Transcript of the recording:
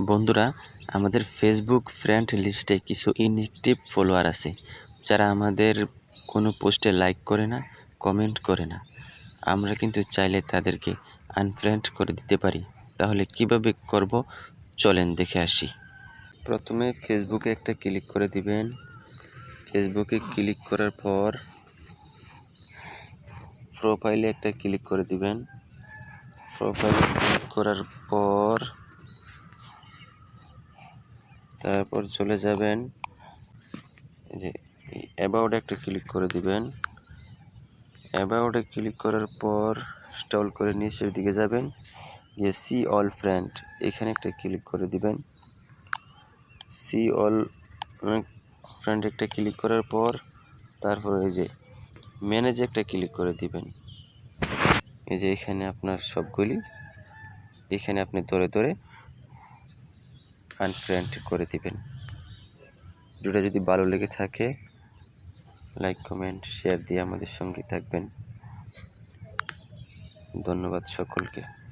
বন্ধুরা, আমাদের Facebook friend লিস্টে কিছু ইনএক্টিভ ফলোয়ার আছে, যারা আমাদের কোনো পোস্টে লাইক করে না কমেন্ট করে না। আমরা কিন্তু চাইলে তাদেরকে আনফ্রেন্ড করে দিতে পারি। তাহলে কীভাবে করব? চলেন দেখে আসি। প্রথমে ফেসবুকে একটা ক্লিক করে দিবেন। ফেসবুকে ক্লিক করার পর প্রোফাইলে একটা ক্লিক করে দিবেন। প্রোফাইলে ক্লিক করার পর তারপর চলে যাবেন যে অ্যাবাউটে একটা ক্লিক করে দিবেন। অ্যাবাউটে ক্লিক করার পর স্টল করে নিচের দিকে যাবেন, গিয়ে সি অল ফ্রেন্ড এখানে একটা ক্লিক করে দিবেন। সি অল ফ্রেন্ড একটা ক্লিক করার পর তারপর এই যে ম্যানেজে একটা ক্লিক করে দিবেন। এই যে এখানে আপনার সবগুলি, এখানে আপনি ধরে ধরে আনফ্রেন্ড করে দিবেন। ভিডিওটা যদি ভালো লেগে থাকে লাইক কমেন্ট শেয়ার দিয়ে আমাদের সঙ্গে থাকবেন। ধন্যবাদ সকলকে।